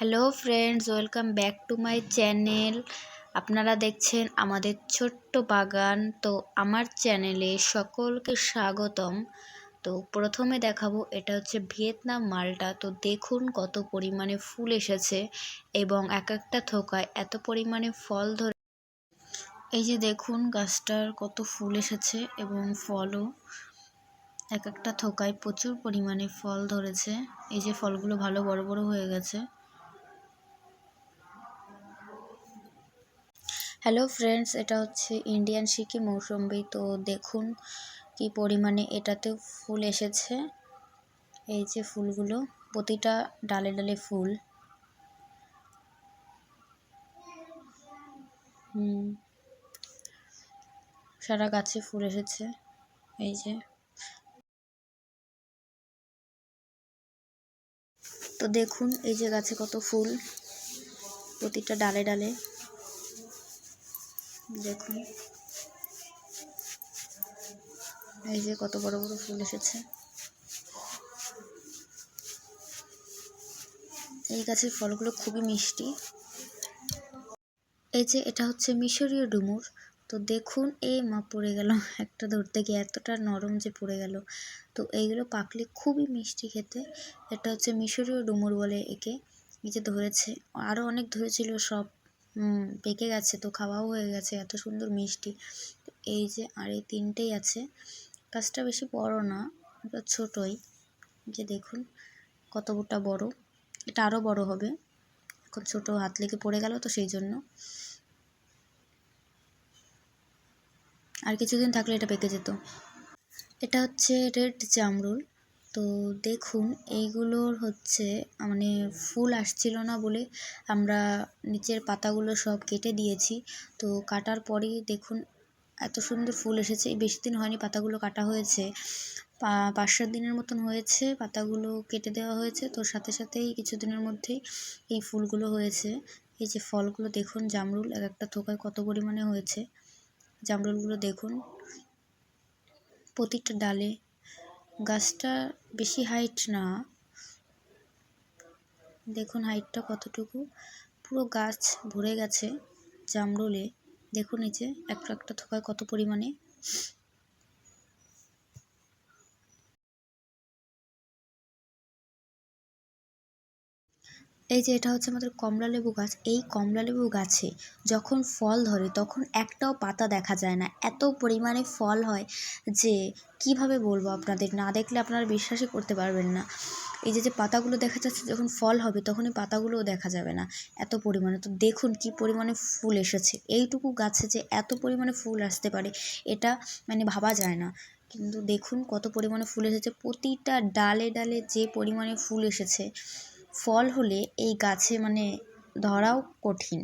Hello friends welcome back to my channel আপনারা দেখছেন আমাদের ছোট্ট বাগান। তো আমার চ্যানেলে সকলকে স্বাগতম। তো প্রথমে দেখাবো, এটা হচ্ছে ভিয়েতনাম মালটা। তো দেখুন কত পরিমাণে ফুল এসেছে এবং এক একটা থোকায় এত পরিমাণে ফল ধরে। এই যে দেখুন গাছটার কত ফুল এসেছে এবং ফলও। এক একটা থোকায় প্রচুর পরিমাণে ফল ধরেছে। এই যে ফলগুলো ভালো বড় বড় হয়ে গেছে। হ্যালো ফ্রেন্ডস এটা হচ্ছে ইন্ডিয়ান সিকি মৌসম্বি তো দেখুন কি পরিমাণে এটাতেও ফুল এসেছে। এই যে ফুলগুলো, প্রতিটা ডালে ডালে ফুল। হুম। সারা গাছে ফুল এসেছে। এই যে। তো দেখুন এই যে গাছে কত ফুল। প্রতিটা ডালে ডালে। দেখুন। এই যে কত বড় বড় ফুল এসেছে। এই গাছের ফলগুলো খুবই মিষ্টি। এই যে এটা হচ্ছে মিশরীয় ডুমুর। তো দেখুন এই মা, পড়ে গেল। একটা ধরতে গিয়ে এতটা নরম যে পড়ে গেল। তো এইগুলো পাকলে খুবই মিষ্টি খেতে। এটা হচ্ছে মিশরীয় ডুমুর বলে একে। এই যে ধরেছে আরও অনেক ধরেছিল সব। পেকে গেছে তো, খাওয়াও হয়ে গেছে, এত সুন্দর মিষ্টি। তো এই যে আর এই তিনটেই আছে। গাছটা বেশি বড় না, এটা ছোটোই। যে দেখুন, কতটা বড়। এটা আরও বড় হবে। এখন ছোটো হাত লেগে পড়ে গেল তো সেই জন্য। আর কিছুদিন থাকলে এটা পেকে যেত। এটা হচ্ছে রেড জামরুল। তো দেখুন, এইগুলোর হচ্ছে মানে ফুল আসছিল না বলে আমরা নিচের পাতাগুলো সব কেটে দিয়েছি। তো কাটার পরেই দেখুন, এত সুন্দর ফুল এসেছে। বেশি দিন হয়নি পাতাগুলো কাটা হয়েছে। পাঁচ সাত দিনের মতন হয়েছে, পাতাগুলো কেটে দেওয়া হয়েছে। তো সাথে সাথেই কিছুদিনের মধ্যেই এই ফুলগুলো হয়েছে। এই যে ফলগুলো দেখুন, জামরুল এক একটা থোকায় কত পরিমাণে হয়েছে। জামরুলগুলো দেখুন, প্রতিটা ডালে গাছটা বেশি হাইট না। দেখুন হাইটটা কতটুকু। পুরো গাছ ভরে গেছে জামরুলে। দেখুন এই যে একটা একটা থোকায় কত পরিমাণে। এই যে এটা হচ্ছে আমাদের কমলা লেবু গাছ। এই কমলা লেবু গাছে যখন ফল ধরে তখন একটাও পাতা দেখা যায় না। এত পরিমাণে ফল হয় যে কীভাবে বলব আপনাদের? না দেখলে আপনারা বিশ্বাসই করতে পারবেন না। এই যে যে পাতাগুলো দেখা যাচ্ছে যখন ফল হবে তখন এই পাতাগুলোও দেখা যাবে না এত পরিমাণে। তো দেখুন কি পরিমাণে ফুল এসেছে। এইটুকু গাছে যে এত পরিমাণে ফুল আসতে পারে এটা মানে ভাবা যায় না। কিন্তু দেখুন কত পরিমাণে ফুল এসেছে। প্রতিটা ডালে ডালে যে পরিমাণে ফুল এসেছে ফল হলে এই গাছে মানে ধরাও কঠিন,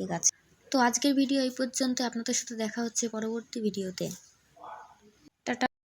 এই গাছে। তো আজকের ভিডিও এই পর্যন্ত আপনাদের সাথে দেখা হচ্ছে পরবর্তী ভিডিওতে।